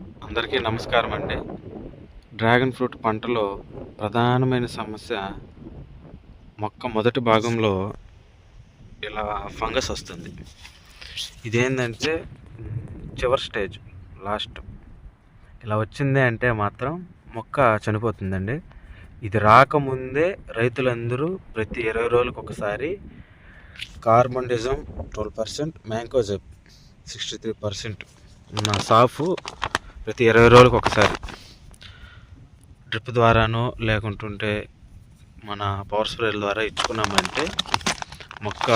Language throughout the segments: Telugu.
అందరికీ నమస్కారం అండి. డ్రాగన్ ఫ్రూట్ పంటలో ప్రధానమైన సమస్య మొక్క మొదటి భాగంలో ఇలా ఫంగస్ వస్తుంది. ఇదేంటంటే చివరి స్టేజ్ లాస్ట్. ఇలా వచ్చింది అంటే మాత్రం మొక్క చనిపోతుందండి. ఇది రాకముందే రైతులందరూ ప్రతి ఇరవై రోజులకు ఒకసారి carbendazim twelve percent mancozeb sixty three percent ఉన్న సాఫ్ ప్రతి ఇరవై రోజులకు ఒకసారి. డ్రిప్ ద్వారానో లేకుంటుంటే మన పవర్ స్ప్రేల ద్వారా ఇచ్చుకున్నామంటే మొక్క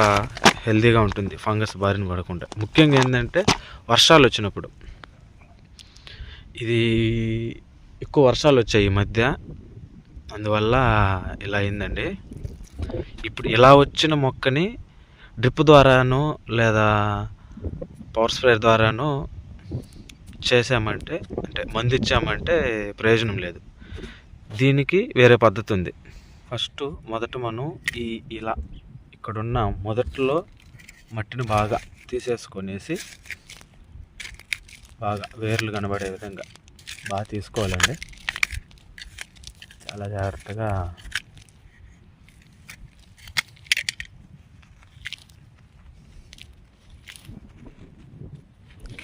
హెల్తీగా ఉంటుంది ఫంగస్ బారిన పడకుండా. ముఖ్యంగా ఏంటంటే వర్షాలు వచ్చినప్పుడు. ఇది ఎక్కువ వర్షాలు వచ్చాయి ఈ మధ్య. అందువల్ల ఇలా అయిందండి. ఇప్పుడు ఇలా వచ్చిన మొక్కని డ్రిప్ ద్వారానో లేదా పవర్ స్ప్రేయర్ ద్వారానో చేసామంటే అంటే మందు ఇచ్చామంటే ప్రయోజనం లేదు. దీనికి వేరే పద్ధతి ఉంది ఫస్ట్ మొదట మనం ఈ ఇలా ఇక్కడున్న మొదట్లో మట్టిని బాగా తీసేసుకొనేసి బాగా వేర్లు కనబడే విధంగా బాగా తీసుకోవాలండి. చాలా జాగ్రత్తగా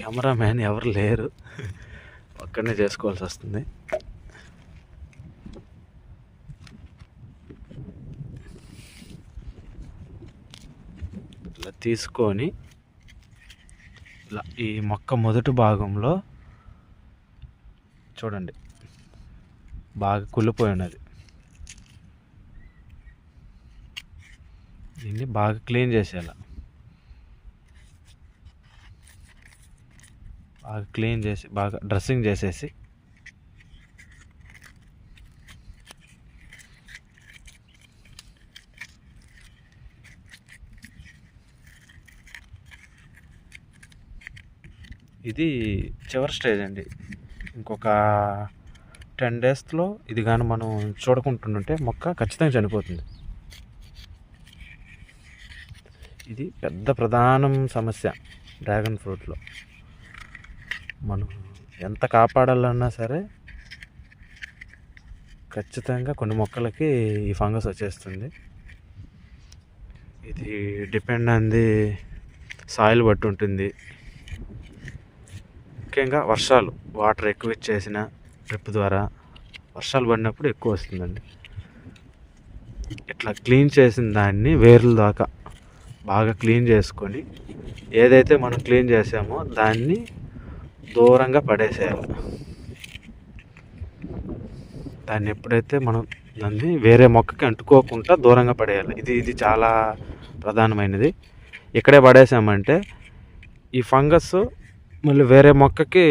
కెమెరామ్యాన్ ఎవరు లేరు. ఒక్కడనే చేసుకోవాల్సి వస్తుంది. ఇలా తీసుకొని ఇలా ఈ మొక్క మొదటి భాగంలో చూడండి బాగా కుళ్ళిపోయి ఉన్నది. దీన్ని బాగా క్లీన్ చేసేలా బాగా క్లీన్ చేసి బాగా డ్రెస్సింగ్ చేసేసి. ఇది చివరి స్టేజ్ అండి. ఇంకొక టెన్ డేస్లో ఇది కానీ మనం చూడకుంటుంటే మొక్క ఖచ్చితంగా చనిపోతుంది. ఇది పెద్ద ప్రధానం సమస్య డ్రాగన్ ఫ్రూట్లో మనం ఎంత కాపాడాలన్నా సరే ఖచ్చితంగా కొన్ని మొక్కలకి ఈ ఫంగస్ వచ్చేస్తుంది. ఇది డిపెండ్ అంది సాయిల్ బట్టి ఉంటుంది. ముఖ్యంగా వర్షాలు వాటర్ ఎక్కువ ఇచ్చేసిన డ్రిప్ ద్వారా వర్షాలు పడినప్పుడు ఎక్కువ వస్తుందండి. ఇట్లా క్లీన్ చేసిన దాన్ని వేర్ల దాకా బాగా క్లీన్ చేసుకొని ఏదైతే మనం క్లీన్ చేసామో దాన్ని దూరంగా పడేసేయాలి. దాన్ని ఎప్పుడైతే మనం దాన్ని వేరే మొక్కకి అంటుకోకుండా దూరంగా పడేయాలి. ఇది ఇది చాలా ప్రధానమైనది. ఇక్కడే పడేసామంటే ఈ ఫంగస్ మళ్ళీ వేరే మొక్కకి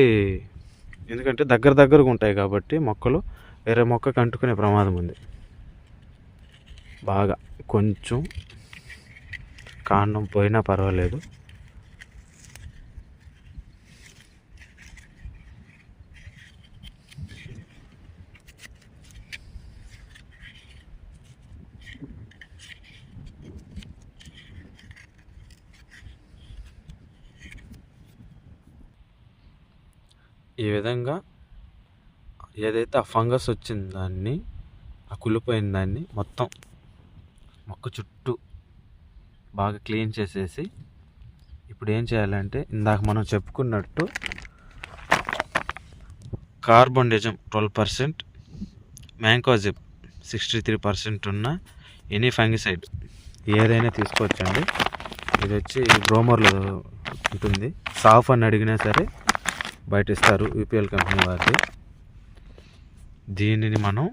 ఎందుకంటే దగ్గర దగ్గరగా ఉంటాయి కాబట్టి మొక్కలు వేరే మొక్కకి అంటుకునే ప్రమాదం ఉంది. బాగా కొంచెం కాండం పోయినా పర్వాలేదు. ఈ విధంగా ఏదైతే ఆ ఫంగస్ వచ్చిన దాన్ని ఆ కుళ్ళిపోయిన దాన్ని మొత్తం మొక్క చుట్టూ బాగా క్లీన్ చేసేసి ఇప్పుడు ఏం చేయాలంటే ఇందాక మనం చెప్పుకున్నట్టు carbendazim twelve percent mancozeb sixty three percent ఉన్న ఎనీ ఫంగిసైడ్ ఏదైనా తీసుకోవచ్చండి. ఇది వచ్చి బ్రోమర్లో ఉంటుంది. సాఫ్ అని అడిగినా సరే బయట ఇస్తారు యూపీఎల్ కంపెనీ వారికి. దీనిని మనం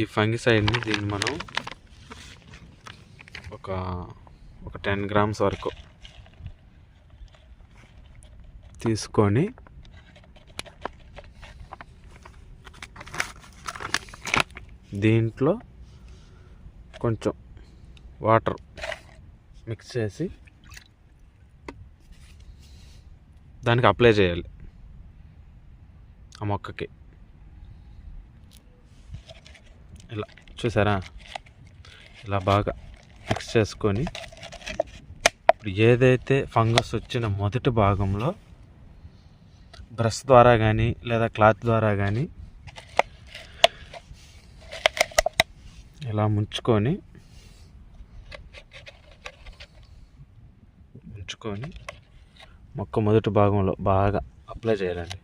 ఈ ఫంగిసైడ్ని దీన్ని మనం ఒక ఒక టెన్ గ్రామ్స్ వరకు తీసుకొని దీంట్లో కొంచెం వాటర్ మిక్స్ చేసి దానికి అప్లై చేయాలి. ఆ మొక్కకి. ఇలా చూసారా? ఇలా బాగా మిక్స్ చేసుకొని ఇప్పుడు ఏదైతే ఫంగస్ వచ్చిన మొదటి భాగంలో బ్రష్ ద్వారా కానీ లేదా క్లాత్ ద్వారా కానీ ఇలా ముంచుకొని ముంచుకొని మొక్క మొదటి భాగంలో బాగా అప్లై చేయాలండి.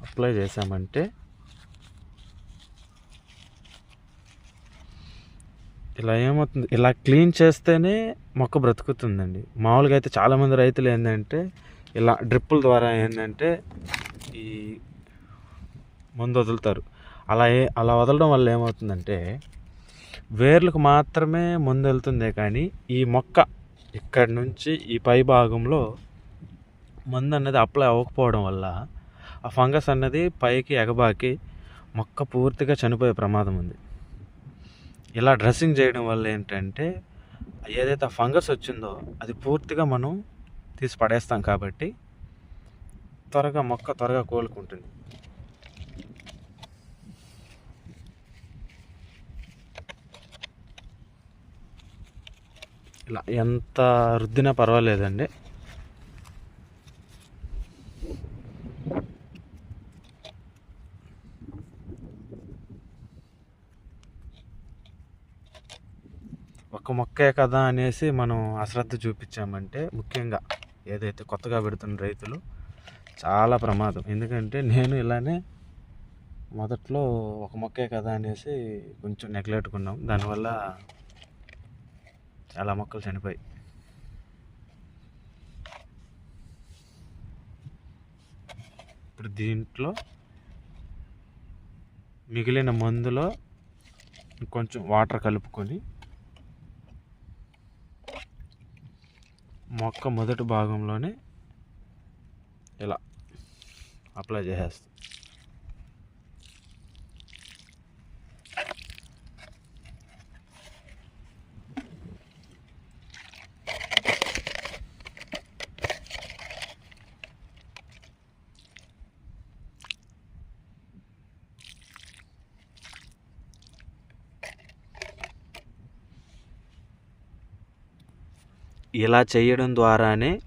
అప్లై చేసామంటే ఇలా ఏమవుతుంది? ఇలా క్లీన్ చేస్తేనే మొక్క బ్రతుకుతుందండి. మామూలుగా అయితే చాలామంది రైతులు ఏంటంటే ఇలా డ్రిప్పుల ద్వారా ఏంటంటే ఈ మందు వదులుతారు అలా ఏ అలా వదలడం వల్ల ఏమవుతుందంటే వేర్లకు మాత్రమే మందు వెళ్తుందే కానీ ఈ మొక్క ఇక్కడి నుంచి ఈ పై భాగంలో మందు అనేది అప్లై అవ్వకపోవడం వల్ల ఆ ఫంగస్ అన్నది పైకి ఎగబాకి మొక్క పూర్తిగా చనిపోయే ప్రమాదం ఉంది. ఇలా డ్రెస్సింగ్ చేయడం వల్ల ఏంటంటే ఏదైతే ఫంగస్ వచ్చిందో అది పూర్తిగా మనం తీసి పడేస్తాం కాబట్టి త్వరగా మొక్క త్వరగా కోలుకుంటుంది. ఇలా ఎంత రుద్దినా పర్వాలేదండి. ఒక మొక్కే కదా అనేసి మనం అశ్రద్ధ చూపించామంటే ముఖ్యంగా ఏదైతే కొత్తగా పెడుతున్న రైతులు చాలా ప్రమాదం. ఎందుకంటే నేను ఇలానే మొదట్లో ఒక మొక్కే కదా అనేసి కొంచెం నెగ్లెట్టుకున్నాం దానివల్ల చాలా మొక్కలు చనిపోయి ఇప్పుడు దీంట్లో మిగిలిన మందులో కొంచెం వాటర్ కలుపుకొని మొక్క మొదటి భాగంలోనే ఇలా అప్లై చేసేస్తాం. ఇలా చేయడం ద్వారానే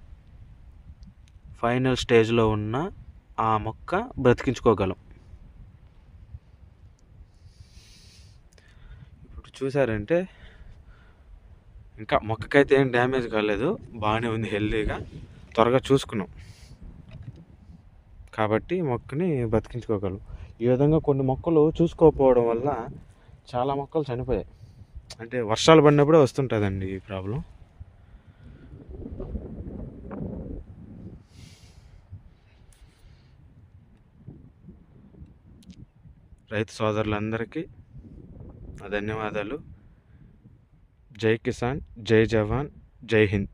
ఫైనల్ స్టేజ్లో ఉన్న ఆ మొక్క బ్రతికించుకోగలం. ఇప్పుడు చూసారంటే ఇంకా మొక్కకైతే ఏం డ్యామేజ్ కాలేదు బాగానే ఉంది హెల్దీగా. త్వరగా చూసుకున్నాం. కాబట్టి మొక్కని బతికించుకోగలం ఈ విధంగా కొన్ని మొక్కలు చూసుకోకపోవడం వల్ల చాలా మొక్కలు చనిపోయాయి. అంటే వర్షాలు పడినప్పుడే వస్తుంటుందండి ఈ ప్రాబ్లం. రైతు సోదరులందరికీ ధన్యవాదాలు. జై కిసాన్ జై జవాన్ జై హింద్.